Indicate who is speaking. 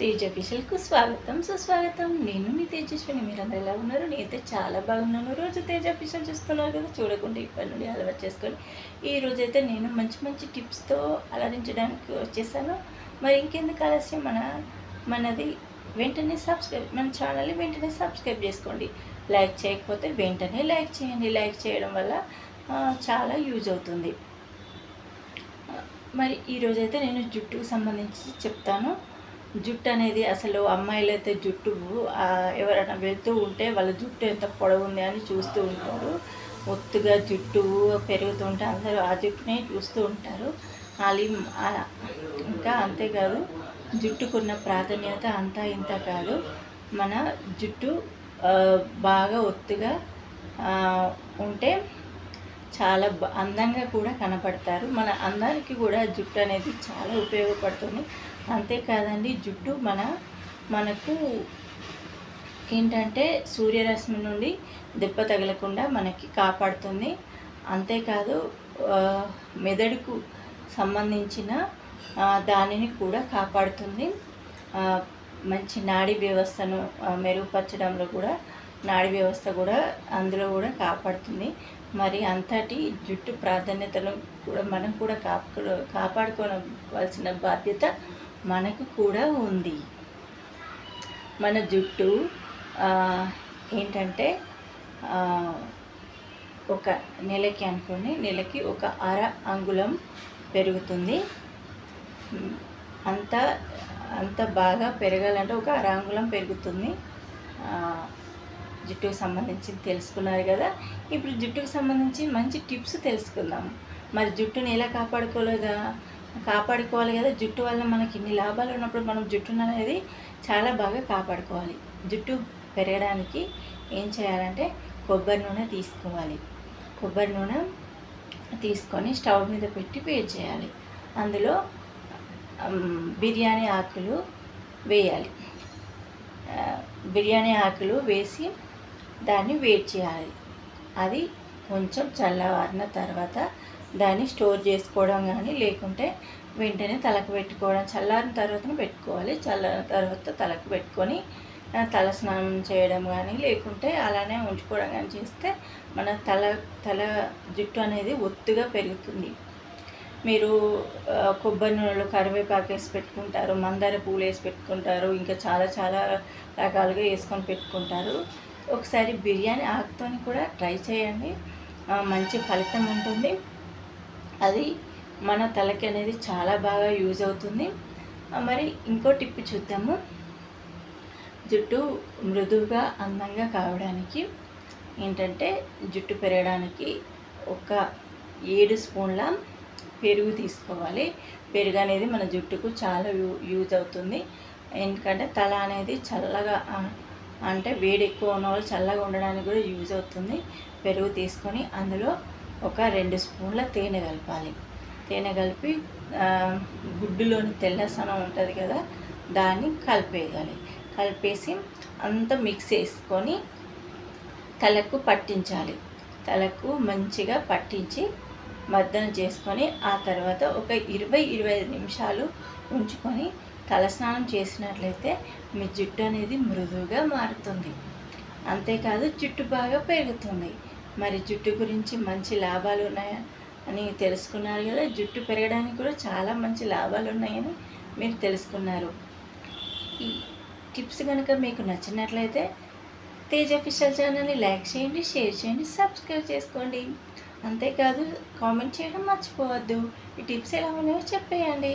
Speaker 1: తేజ్ అఫీషియల్కు స్వాగతం సుస్వాగతం. నేను మీ తేజస్విని మీరందరూ ఎలా ఉన్నారు? నేనైతే చాలా బాగున్నాను. రోజు తేజ్ అఫీషియల్ చూస్తున్నారు కదా చూడకుండా ఇప్పటి నుండి అలవాటు చేసుకొని. ఈ రోజు అయితే నేను మంచి మంచి టిప్స్తో అలరించడానికి వచ్చేసాను. మరి ఇంకెందుకు ఆలస్యం? మన మనది వెంటనే సబ్స్క్రైబ్ మన ఛానల్ని వెంటనే సబ్స్క్రైబ్ చేసుకోండి. లైక్ చేయకపోతే వెంటనే లైక్ చేయండి. లైక్ చేయడం వల్ల చాలా యూజ్ అవుతుంది. మరి ఈరోజైతే నేను జుట్టుకు సంబంధించి చెప్తాను. జుట్టు అనేది అసలు అమ్మాయిలు అయితే జుట్టు ఎవరైనా వెళ్తూ ఉంటే వాళ్ళ జుట్టు ఎంత పొడవు ఉంది అని చూస్తూ ఉంటారు. ఒత్తుగా జుట్టు పెరుగుతుంటే అందరూ ఆ జుట్టునే చూస్తూ ఉంటారు. అది ఇంకా అంతేకాదు జుట్టుకున్న ప్రాధాన్యత అంతా ఇంత కాదు. మన జుట్టు బాగా ఒత్తుగా ఉంటే చాలా అందంగా కూడా కనపడతారు. మన అందానికి కూడా జుట్టు అనేది చాలా ఉపయోగపడుతుంది. అంతేకాదండి జుట్టు మన మనకు ఏంటంటే సూర్యరశ్మి నుండి దెబ్బ తగలకుండా మనకి కాపాడుతుంది. అంతేకాదు మెదడుకు సంబంధించిన దానిని కూడా కాపాడుతుంది. మంచి నాడీ వ్యవస్థను మెరుగుపరచడంలో కూడా నాడీ వ్యవస్థ కూడా అందులో కూడా కాపాడుతుంది. మరి అంతటి జుట్టు ప్రాధాన్యతను కూడా మనం కూడా కాపాడు కాపాడుకోవలసిన బాధ్యత మనకు కూడా ఉంది. మన జుట్టు ఏంటంటే ఒక నెలకి అనుకోండి నెలకి ఒక అర అంగుళం పెరుగుతుంది. అంత అంత బాగా పెరగాలంటే ఒక అర అంగుళం పెరుగుతుంది. జుట్టుకు సంబంధించి తెలుసుకున్నారు కదా. ఇప్పుడు జుట్టుకు సంబంధించి మంచి టిప్స్ తెలుసుకుందాం. మరి జుట్టుని ఎలా కాపాడుకోలేదా కాపాడుకోవాలి కదా. జుట్టు వల్ల మనకి ఇన్ని లాభాలు ఉన్నప్పుడు మనం జుట్టును అనేది చాలా బాగా కాపాడుకోవాలి. జుట్టు పెరగడానికి ఏం చేయాలంటే కొబ్బరి నూనె తీసుకోవాలి. కొబ్బరి నూనె తీసుకొని స్టవ్ మీద పెట్టి వేడి చేయాలి. అందులో బిర్యానీ ఆకులు వేయాలి. బిర్యానీ ఆకులు వేసి దాన్ని వేడి చేయాలి. అది కొంచెం చల్లవారిన తర్వాత దాన్ని స్టోర్ చేసుకోవడం కానీ లేకుంటే వెంటనే తలకు పెట్టుకోవడం చల్లారిన తర్వాత పెట్టుకోవాలి. చల్లారిన తర్వాత తలకు పెట్టుకొని తల స్నానం చేయడం కానీ లేకుంటే అలానే ఉంచుకోవడం కానీ చేస్తే మన తల తల జుట్టు అనేది ఒత్తుగా పెరుగుతుంది. మీరు కొబ్బరి నూనెలో కరివేపాకు వేసి పెట్టుకుంటారు మందార పూలు వేసి పెట్టుకుంటారు ఇంకా చాలా చాలా రకాలుగా వేసుకొని పెట్టుకుంటారు. ఒకసారి బిర్యానీ ఆకుతో కూడా ట్రై చేయండి. మంచి ఫలితం ఉంటుంది. అది మన తలకి అనేది చాలా బాగా యూజ్ అవుతుంది. మరి ఇంకో టిప్ చూద్దాము. జుట్టు మృదువుగా అందంగా కావడానికి ఏంటంటే జుట్టు పెరగడానికి ఒక ఏడు స్పూన్ల పెరుగు తీసుకోవాలి. పెరుగు అనేది మన జుట్టుకు చాలా యూ యూజ్ అవుతుంది. ఎందుకంటే తల అనేది చల్లగా అంటే వేడి ఎక్కువ ఉన్న వాళ్ళు చల్లగా ఉండడానికి కూడా యూజ్ అవుతుంది. పెరుగు తీసుకొని అందులో ఒక రెండు స్పూన్ల తేనె కలపాలి. తేనె కలిపి గుడ్డులోని తెల్లసనం ఉంటుంది కదా దాన్ని కలిపేయాలి. కలిపేసి అంతా మిక్స్ చేసుకొని తలకు పట్టించాలి. తలకు మంచిగా పట్టించి మద్దన చేసుకొని ఆ తర్వాత ఒక ఇరవై ఇరవై నిమిషాలు ఉంచుకొని తలస్నానం చేసినట్లయితే మీ జుట్టు అనేది మృదువుగా మారుతుంది. అంతేకాదు జుట్టు బాగా పెరుగుతుంది. మరి జుట్టు గురించి మంచి లాభాలు ఉన్నాయా అని తెలుసుకున్నారు కదా జుట్టు పెరగడానికి కూడా చాలా మంచి లాభాలు ఉన్నాయని మీరు తెలుసుకున్నారు. ఈ టిప్స్ కనుక మీకు నచ్చినట్లయితే తేజ్ అఫీషియల్ ఛానల్ని లైక్ చేయండి షేర్ చేయండి సబ్స్క్రైబ్ చేసుకోండి. అంతేకాదు కామెంట్ చేయడం మర్చిపోవద్దు. ఈ టిప్స్ ఎలా ఉన్నాయో చెప్పేయండి.